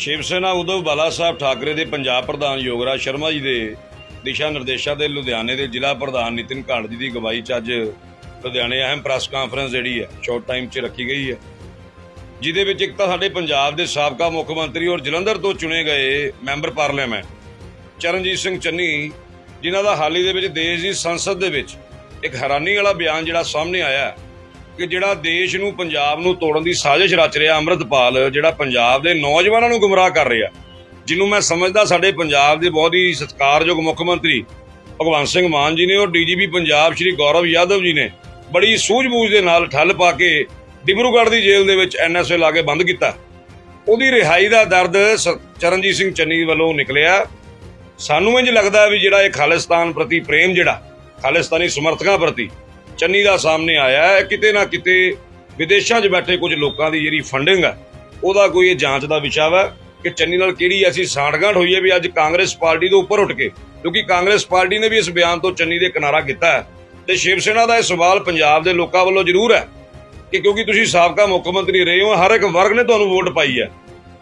ਸ਼ਿਵ ਸੈਨਾ ਉद्धਵ ਬਾਲਾ ਸਾਹਿਬ ਠਾਕਰੇ ਦੇ ਪੰਜਾਬ ਪ੍ਰਧਾਨ ਯੋਗਰਾਜ ਸ਼ਰਮਾ ਜੀ ਦੇ ਦਿਸ਼ਾ ਨਿਰਦੇਸ਼ਾਂ ਦੇ ਲੁਧਿਆਣੇ ਦੇ ਜ਼ਿਲ੍ਹਾ ਪ੍ਰਧਾਨ ਨਿਤਿਨ ਘਾੜ ਜੀ ਦੀ ਅਗਵਾਈ 'ਚ ਅੱਜ ਲੁਧਿਆਣੇ ਅਹਿਮ ਪ੍ਰੈਸ ਕਾਨਫਰੰਸ ਜਿਹੜੀ ਹੈ ਸ਼ਾਰਟ ਟਾਈਮ 'ਚ ਰੱਖੀ ਗਈ ਹੈ। ਜਿਹਦੇ ਵਿੱਚ ਇੱਕ ਤਾਂ ਸਾਡੇ ਪੰਜਾਬ ਦੇ ਸਾਬਕਾ ਮੁੱਖ ਮੰਤਰੀ ਔਰ ਜਲੰਧਰ ਤੋਂ ਚੁਣੇ ਗਏ ਮੈਂਬਰ ਪਾਰਲੀਮੈਂਟ, ਚਰਨਜੀਤ ਸਿੰਘ ਚੰਨੀ, ਜਿਨ੍ਹਾਂ ਦਾ ਹਾਲ ਹੀ ਦੇ ਵਿੱਚ ਦੇਸ਼ ਦੀ ਸੰਸਦ ਦੇ ਵਿੱਚ ਇੱਕ ਹੈਰਾਨੀ ਵਾਲਾ ਬਿਆਨ ਜਿਹੜਾ ਸਾਹਮਣੇ ਆਇਆ ਹੈ ਕਿ ਜਿਹੜਾ ਦੇਸ਼ ਨੂੰ, ਪੰਜਾਬ ਨੂੰ ਤੋੜਨ ਦੀ ਸਾਜ਼ਿਸ਼ ਰਚ ਰਿਹਾ ਅੰਮ੍ਰਿਤਪਾਲ, ਜਿਹੜਾ ਪੰਜਾਬ ਦੇ ਨੌਜਵਾਨਾਂ ਨੂੰ ਗੁੰਮਰਾਹ ਕਰ ਰਿਹਾ। ਜਿਹਨੂੰ ਮੈਂ ਸਮਝਦਾ ਸਾਡੇ ਪੰਜਾਬ ਦੇ ਬਹੁਤ ਹੀ ਸਤਿਕਾਰਯੋਗ ਮੁੱਖ ਮੰਤਰੀ ਭਗਵੰਤ ਸਿੰਘ ਮਾਨ ਜੀ ਨੇ, ਔਰ ਡੀਜੀਪੀ ਪੰਜਾਬ ਸ਼੍ਰੀ ਗੌਰਵ ਯਾਦਵ ਜੀ ਨੇ ਬੜੀ ਸੂਝ-ਬੂਝ ਦੇ ਨਾਲ ਠੱਲ ਪਾ ਕੇ ਡਿਬਰੂਗੜ੍ਹ ਦੀ ਜੇਲ੍ਹ ਦੇ ਵਿੱਚ ਐਨਐਸਏ ਲਾ ਕੇ ਬੰਦ ਕੀਤਾ। ਉਹਦੀ ਰਿਹਾਈ ਦਾ ਦਰਦ ਸ- ਚਰਨਜੀਤ ਸਿੰਘ ਚੰਨੀ ਵੱਲੋਂ ਨਿਕਲਿਆ। ਸਾਨੂੰ ਇੰਜ ਲੱਗਦਾ ਵੀ ਜਿਹੜਾ ਇਹ ਖਾਲਿਸਤਾਨ ਪ੍ਰਤੀ ਪ੍ਰੇਮ ਜਿਹੜਾ, ਖਾਲਿਸਤਾਨੀ ਸਮਰਥਕਾਂ ਪ੍ਰਤੀ ਚੰਨੀ ਦਾ ਸਾਹਮਣੇ ਆਇਆ ਹੈ, ਕਿਤੇ ਨਾ ਕਿਤੇ ਵਿਦੇਸ਼ਾਂ 'ਚ ਬੈਠੇ ਕੁਝ ਲੋਕਾਂ ਦੀ ਜਿਹੜੀ ਫੰਡਿੰਗ ਹੈ, ਉਹਦਾ ਕੋਈ ਇਹ ਜਾਂਚ ਦਾ ਵਿਸ਼ਾ ਵਾ ਕਿ ਚੰਨੀ ਨਾਲ ਕਿਹੜੀ ਐਸੀ ਸਾਂਠਗਾਂਠ ਹੋਈ ਹੈ ਵੀ ਅੱਜ ਕਾਂਗਰਸ ਪਾਰਟੀ ਤੋਂ ਉੱਪਰ ਉੱਠ ਕੇ, ਕਿਉਂਕਿ ਕਾਂਗਰਸ ਪਾਰਟੀ ਨੇ ਵੀ ਇਸ ਬਿਆਨ ਤੋਂ ਚੰਨੀ ਦੇ ਕਿਨਾਰਾ ਕੀਤਾ ਹੈ। ਤੇ ਸ਼ਿਵ ਸੈਨਾ ਦਾ ਇਹ ਸਵਾਲ ਪੰਜਾਬ ਦੇ ਲੋਕਾਂ ਵੱਲੋਂ ਜ਼ਰੂਰ ਹੈ ਕਿ ਕਿਉਂਕਿ ਤੁਸੀਂ ਸਾਬਕਾ ਮੁੱਖ ਮੰਤਰੀ ਰਹੇ ਹੋ, ਹਰ ਇੱਕ ਵਰਗ ਨੇ ਤੁਹਾਨੂੰ ਵੋਟ ਪਾਈ ਹੈ।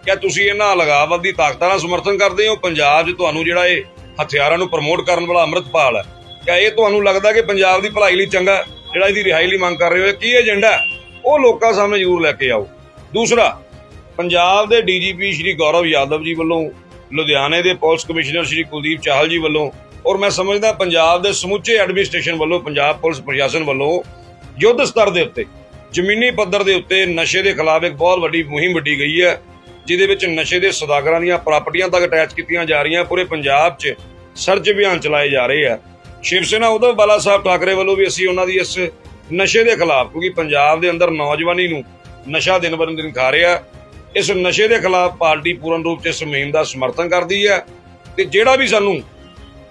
ਕਿਆ ਤੁਸੀਂ ਇਹਨਾਂ ਅਲਗਾਵਵਾਦੀ ਤਾਕਤਾਂ ਦਾ ਸਮਰਥਨ ਕਰਦੇ ਹੋ? ਪੰਜਾਬ 'ਚ ਤੁਹਾਨੂੰ ਜਿਹੜਾ ਇਹ ਹਥਿਆਰਾਂ ਨੂੰ ਪ੍ਰਮੋਟ ਕਰਨ ਵਾਲਾ ਅੰਮ੍ਰਿਤਪਾਲ ਹੈ। ਕਿਆ ਇਹ ਤੁਹਾਨੂੰ ਲੱਗਦਾ ਕਿ ਪੰਜਾਬ ਦੀ ਭਲਾਈ ਲਈ ਚੰਗਾ, ਜਿਹੜਾ ਇਹਦੀ ਰਿਹਾਈ ਲਈ ਮੰਗ ਕਰ ਰਹੇ ਹੋ ਕੀ ਏਜੰਡਾ? ਉਹ ਲੋਕਾਂ ਸਾਹਮਣੇ ਜ਼ਰੂਰ ਲੈ ਕੇ ਆਓ। ਦੂਸਰਾ, ਪੰਜਾਬ ਦੇ ਡੀਜੀਪੀ ਸ਼੍ਰੀ ਗੌਰਵ ਯਾਦਵ ਜੀ ਵੱਲੋਂ, ਲੁਧਿਆਣੇ ਦੇ ਪੁਲਿਸ ਕਮਿਸ਼ਨਰ ਸ਼੍ਰੀ ਕੁਲਦੀਪ ਚਾਹਲ ਜੀ ਵੱਲੋਂ, ਔਰ ਮੈਂ ਸਮਝਦਾ ਪੰਜਾਬ ਦੇ ਸਮੁੱਚੇ ਐਡਮਿਨਿਸਟ੍ਰੇਸ਼ਨ ਵੱਲੋਂ, ਪੰਜਾਬ ਪੁਲਿਸ ਪ੍ਰਸ਼ਾਸਨ ਵੱਲੋਂ, ਯੁੱਧ ਸਤਰ ਦੇ ਉੱਤੇ, ਜ਼ਮੀਨੀ ਪੱਧਰ ਦੇ ਉੱਤੇ ਨਸ਼ੇ ਦੇ ਖਿਲਾਫ ਇੱਕ ਬਹੁਤ ਵੱਡੀ ਮੁਹਿੰਮ ਵੱਡੀ ਗਈ ਹੈ, ਜਿਹਦੇ ਵਿੱਚ ਨਸ਼ੇ ਦੇ ਸੌਦਾਗਰਾਂ ਦੀਆਂ ਪ੍ਰਾਪਰਟੀਆਂ ਤੱਕ ਅਟੈਚ ਕੀਤੀਆਂ ਜਾ ਰਹੀਆਂ, ਪੂਰੇ ਪੰਜਾਬ 'ਚ ਸਰਚ ਅਭਿਆਨ ਚਲਾਏ ਜਾ ਰਹੇ ਆ। ਸ਼ਿਵ ਸੈਨਾ ਉद्धਵ ਬਾਲਾ ਸਾਹਿਬ ਠਾਕਰੇ ਵੱਲੋਂ ਵੀ ਅਸੀਂ ਉਹਨਾਂ ਦੀ ਇਸ ਨਸ਼ੇ ਦੇ ਖਿਲਾਫ ਕਿਉਂਕਿ ਪੰਜਾਬ ਦੇ ਅੰਦਰ ਨੌਜਵਾਨੀ ਨੂੰ ਨਸ਼ਾ ਦਿਨ ਬਰ ਦਿਨ ਖਾ ਰਿਹਾ ਇਸ ਨਸ਼ੇ ਦੇ ਖਿਲਾਫ ਪਾਰਟੀ ਪੂਰਨ ਰੂਪ 'ਚ ਇਸ ਮੁਹਿੰਮ ਦਾ ਸਮਰਥਨ ਕਰਦੀ ਹੈ ਤੇ ਜਿਹੜਾ ਵੀ ਸਾਨੂੰ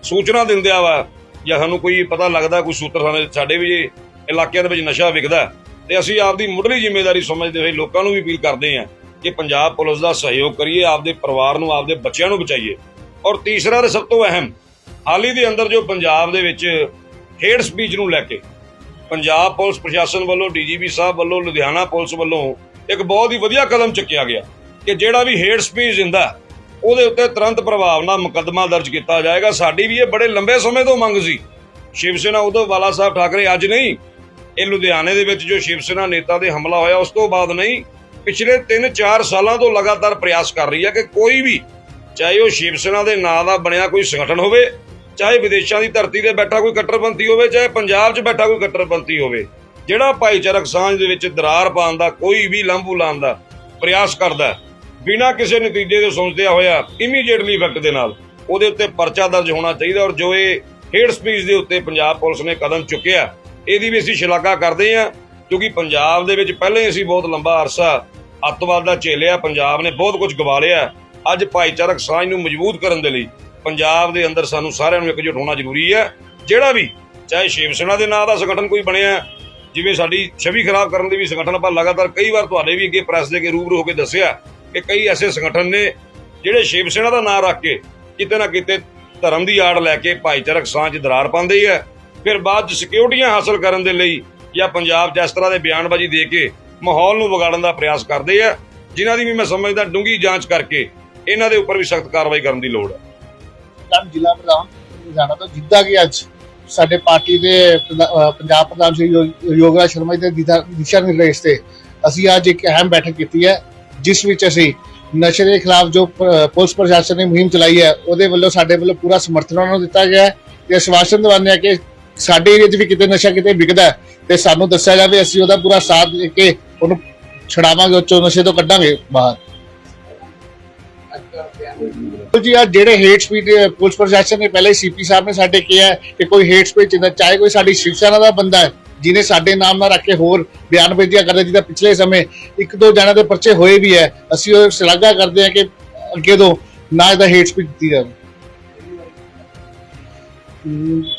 ਸੂਚਨਾ ਦਿੰਦਿਆ ਵਾ ਜਾਂ ਸਾਨੂੰ ਕੋਈ ਪਤਾ ਲੱਗਦਾ ਕੋਈ ਸੂਤਰ ਸਾਡੇ ਸਾਡੇ ਵੀ ਇਲਾਕਿਆਂ ਦੇ ਵਿੱਚ ਨਸ਼ਾ ਵਿਕਦਾ ਹੈ, ਤੇ ਅਸੀਂ ਆਪਦੀ ਮੁੱਢਲੀ ਜ਼ਿੰਮੇਵਾਰੀ ਸਮਝਦੇ ਹੋਏ ਲੋਕਾਂ ਨੂੰ ਵੀ ਅਪੀਲ ਕਰਦੇ ਹਾਂ ਕਿ ਪੰਜਾਬ ਪੁਲਿਸ ਦਾ ਸਹਿਯੋਗ ਕਰੀਏ ਆਪਦੇ ਪਰਿਵਾਰ ਨੂੰ ਆਪਦੇ ਬੱਚਿਆਂ ਨੂੰ ਬਚਾਈਏ। ਔਰ ਤੀਸਰਾ ਤੇ ਸਭ ਤੋਂ ਅਹਿਮ ਹਾਲ ਹੀ ਦੇ ਅੰਦਰ ਜੋ ਪੰਜਾਬ ਦੇ ਵਿੱਚ ਹੇਡ ਸਪੀਚ ਨੂੰ ਲੈ ਕੇ ਪੰਜਾਬ ਪੁਲਿਸ ਪ੍ਰਸ਼ਾਸਨ ਵੱਲੋਂ, ਡੀਜੀਪੀ ਸਾਹਿਬ ਵੱਲੋਂ, ਲੁਧਿਆਣਾ ਪੁਲਿਸ ਵੱਲੋਂ ਇੱਕ ਬਹੁਤ ਹੀ ਵਧੀਆ ਕਦਮ ਚੁੱਕਿਆ ਗਿਆ ਕਿ ਜਿਹੜਾ ਵੀ ਹੇਡ ਸਪੀਚ ਦਿੰਦਾ ਉਹਦੇ ਉੱਤੇ ਤੁਰੰਤ ਪ੍ਰਭਾਵ ਨਾਲ ਮੁਕੱਦਮਾ ਦਰਜ ਕੀਤਾ ਜਾਏਗਾ। ਸਾਡੀ ਵੀ ਇਹ ਬੜੇ ਲੰਬੇ ਸਮੇਂ ਤੋਂ ਮੰਗ ਸੀ। ਸ਼ਿਵ ਸੈਨਾ ਉਦੋਂ ਬਾਲਾ ਸਾਹਿਬ ਠਾਕਰੇ, ਅੱਜ ਨਹੀਂ। ਇਹ ਲੁਧਿਆਣੇ ਦੇ ਵਿੱਚ ਜੋ ਸ਼ਿਵ ਸੈਨਾ ਨੇਤਾ ਦੇ ਹਮਲਾ ਹੋਇਆ, ਉਸ ਤੋਂ ਬਾਅਦ ਨਹੀਂ। ਪਿਛਲੇ 3-4 ਸਾਲਾਂ ਤੋਂ ਲਗਾਤਾਰ ਪ੍ਰਯਾਸ ਕਰ ਰਹੀ ਹੈ ਕਿ ਕੋਈ ਵੀ, ਚਾਹੇ ਉਹ ਸ਼ਿਵ ਸੈਨਾ ਦੇ ਨਾਂ ਦਾ ਬਣਿਆ ਕੋਈ ਸੰਗਠਨ ਹੋਵੇ ਚਾਹੇ ਵਿਦੇਸ਼ਾਂ ਦੀ ਧਰਤੀ ਤੇ ਬੈਠਾ ਕੋਈ ਕੱਟੜਪੰਥੀ ਹੋਵੇ, ਚਾਹੇ ਪੰਜਾਬ 'ਚ ਬੈਠਾ ਕੋਈ ਕੱਟੜਪੰਥੀ ਹੋਵੇ, ਜਿਹੜਾ ਭਾਈਚਾਰਕ ਸਾਂਝ ਦੇ ਵਿੱਚ ਦਰਾਰ ਪਾਉਣ ਦਾ, ਕੋਈ ਵੀ ਲੰਬੂ ਲਾਉਣ ਦਾ ਪ੍ਰਯਾਸ ਕਰਦਾ ਬਿਨਾਂ ਕਿਸੇ ਨਤੀਜੇ ਦੇ ਸੋਚਦਿਆ ਹੋਇਆ ਇਮੀਡੀਏਟਲੀ ਇਫੈਕਟ ਦੇ ਨਾਲ ਉਹਦੇ ਉੱਤੇ ਪਰਚਾ ਦਰਜ ਹੋਣਾ ਚਾਹੀਦਾ ਔਰ ਜੋ ਇਹ ਹੇਡ ਸਪੀਚ ਦੇ ਉੱਤੇ ਪੰਜਾਬ ਪੁਲਿਸ ਨੇ ਕਦਮ ਚੁੱਕਿਆ, ਇਹਦੀ ਵੀ ਅਸੀਂ ਸ਼ਲਾਘਾ ਕਰਦੇ ਹਾਂ, ਕਿਉਂਕਿ ਪੰਜਾਬ ਦੇ ਵਿੱਚ ਪਹਿਲਾਂ ਹੀ ਅਸੀਂ ਬਹੁਤ ਲੰਬਾ ਅਰਸਾ ਅੱਤਵਾਦ ਦਾ ਝੇਲਿਆ, ਪੰਜਾਬ ਨੇ ਬਹੁਤ ਕੁਝ ਗਵਾ ਲਿਆ, ਅੱਜ ਭਾਈਚਾਰਕ ਸਾਂਝ ਨੂੰ ਮਜ਼ਬੂਤ ਕਰਨ ਦੇ ਲਈ ਪੰਜਾਬ ਦੇ ਅੰਦਰ ਸਾਨੂੰ ਸਾਰਿਆਂ ਨੂੰ ਇਕਜੁੱਟ ਹੋਣਾ ਜ਼ਰੂਰੀ ਹੈ। ਜਿਹੜਾ ਵੀ, ਚਾਹੇ ਸ਼ਿਵ ਸੈਨਾ ਦੇ ਨਾਂ ਦਾ ਸੰਗਠਨ ਕੋਈ ਬਣਿਆ ਜਿਵੇਂ ਸਾਡੀ ਛਵੀ ਖਰਾਬ ਕਰਨ ਦੇ ਵੀ ਸੰਗਠਨ ਆਪਾਂ ਲਗਾਤਾਰ ਕਈ ਵਾਰ ਤੁਹਾਡੇ ਵੀ ਅੱਗੇ ਪ੍ਰੈਸ ਦੇ ਕੇ ਰੂਬਰੂ ਹੋ ਕੇ ਦੱਸਿਆ ਕਿ ਕਈ ਐਸੇ ਸੰਗਠਨ ਨੇ ਜਿਹੜੇ ਸ਼ਿਵ ਸੈਨਾ ਦਾ ਨਾਂ ਰੱਖ ਕੇ ਕਿਤੇ ਨਾ ਕਿਤੇ ਧਰਮ ਦੀ ਆੜ ਲੈ ਕੇ ਭਾਈਚਾਰਕ ਸਾਂਝ ਦਰਾਰ ਪਾਉਂਦੇ ਹੈ ਫਿਰ ਬਾਅਦ 'ਚ ਸਿਕਿਉਰਟੀਆਂ ਹਾਸਲ ਕਰਨ ਦੇ ਲਈ ਜਾਂ ਪੰਜਾਬ 'ਚ ਇਸ ਤਰ੍ਹਾਂ ਦੇ ਬਿਆਨਬਾਜ਼ੀ ਦੇ ਕੇ ਮਾਹੌਲ ਨੂੰ ਵਿਗਾੜਨ ਦਾ ਪ੍ਰਯਾਸ ਕਰਦੇ ਆ। ਜਿਨ੍ਹਾਂ ਦੀ ਵੀ ਮੈਂ ਸਮਝਦਾ ਡੂੰਗੀ ਜਾਂਚ ਕਰਕੇ ਇਹਨਾਂ ਦੇ ਉੱਪਰ ਵੀ ਸਖਤ ਕਾਰਵਾਈ ਕਰਨ ਦੀ ਲੋੜ ਹੈ। ਕੱਲ੍ਹ ਜ਼ਿਲ੍ਹਾ ਪ੍ਰਧਾਨ ਲੁਧਿਆਣਾ ਤੋਂ ਜਿੱਦਾਂ ਕਿ ਅੱਜ ਸਾਡੇ ਪਾਰਟੀ ਦੇ ਪੰਜਾਬ ਪ੍ਰਧਾਨ ਸ਼੍ਰੀ ਯੋਗਰਾਜ ਸ਼ਰਮਾ ਜੀ ਦੇ ਦਿਸ਼ਾ- ਨਿਰਦੇਸ਼ ਤੇ ਅਸੀਂ ਅੱਜ ਇੱਕ ਅਹਿਮ ਬੈਠਕ ਕੀਤੀ ਹੈ, ਜਿਸ ਵਿੱਚ ਅਸੀਂ ਨਸ਼ੇ ਦੇ ਖਿਲਾਫ ਜੋ ਪੁਲਿਸ ਪ੍ਰਸ਼ਾਸਨ ਨੇ ਮੁਹਿੰਮ ਚਲਾਈ ਹੈ, ਉਹਦੇ ਵੱਲੋਂ ਸਾਡੇ ਵੱਲੋਂ ਪੂਰਾ ਸਮਰਥਨ ਉਹਨਾਂ ਨੂੰ ਦਿੱਤਾ ਗਿਆ ਹੈ ਤੇ ਆਸ਼ਵਾਸਨ ਦਿਵਾਉਂਦੇ ਹਾਂ ਕਿ ਸਾਡੇ ਏਰੀਆ 'ਚ ਵੀ ਕਿਤੇ ਨਸ਼ਾ ਕਿਤੇ ਵਿਕਦਾ ਤੇ ਸਾਨੂੰ ਦੱਸਿਆ ਜਾਵੇ, ਅਸੀਂ ਉਹਦਾ ਪੂਰਾ ਸਾਥ ਦੇ ਕੇ ਉਹਨੂੰ ਛਡਾਵਾਂਗੇ, ਉਹ 'ਚੋਂ ਨਸ਼ੇ ਤੋਂ ਕੱਢਾਂਗੇ ਬਾਹਰ। ਜੀ, ਆ ਜਿਹੜੇ ਹੇਟ ਸਪੀਚ ਪੁਲਿਸ ਪ੍ਰਸ਼ਾਸਨ ਨੇ ਪਹਿਲੇ ਸੀਪੀ ਸਾਹਿਬ ਨੇ ਸਾਡੇ ਕਿਹਾ ਕਿ ਕੋਈ ਹੇਟ ਸਪੀਚ ਜਿੰਦਾ ਚਾਹੇ ਕੋਈ ਸਾਡੀ ਸ਼ਿਵਸੈਨਾ ਦਾ ਬੰਦਾ ਹੈ, ਜਿਹਨੇ ਸਾਡੇ ਨਾਮ ਨਾਲ ਰੱਖ ਕੇ ਹੋਰ ਬਿਆਨਬਾਜ਼ੀਆਂ ਕਰਦੇ ਜਿਹਦਾ ਪਿਛਲੇ ਸਮੇਂ ਇੱਕ ਦੋ ਜਣਾਂ ਦੇ ਪਰਚੇ ਹੋਏ ਵੀ ਹੈ, ਅਸੀਂ ਉਹ ਸ਼ਲਾਘਾ ਕਰਦੇ ਹਾਂ ਕਿ ਅੱਗੇ ਤੋਂ ਨਾ ਇਹਦਾ ਹੇਟ ਸਪੀਚ ਦਿੱਤੀ ਜਾਵੇ।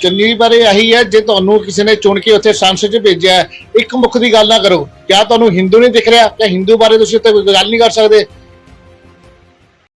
ਚੰਗੀ ਬਾਰੇ ਇਹੀ ਹੈ, ਜੇ ਤੁਹਾਨੂੰ ਕਿਸੇ ਨੇ ਚੁਣ ਕੇ ਉੱਥੇ ਸੰਸਦ 'ਚ ਭੇਜਿਆ ਇੱਕ ਮੁੱਖ ਦੀ ਗੱਲ ਨਾ ਕਰੋ ਕਿਆ ਤੁਹਾਨੂੰ ਹਿੰਦੂ ਨਹੀਂ ਦਿਖ ਰਿਹਾ ਕਿ ਹਿੰਦੂ ਬਾਰੇ ਤੁਸੀਂ ਉੱਤੇ ਕੋਈ ਗੱਲ ਨਹੀਂ ਕਰ ਸਕਦੇ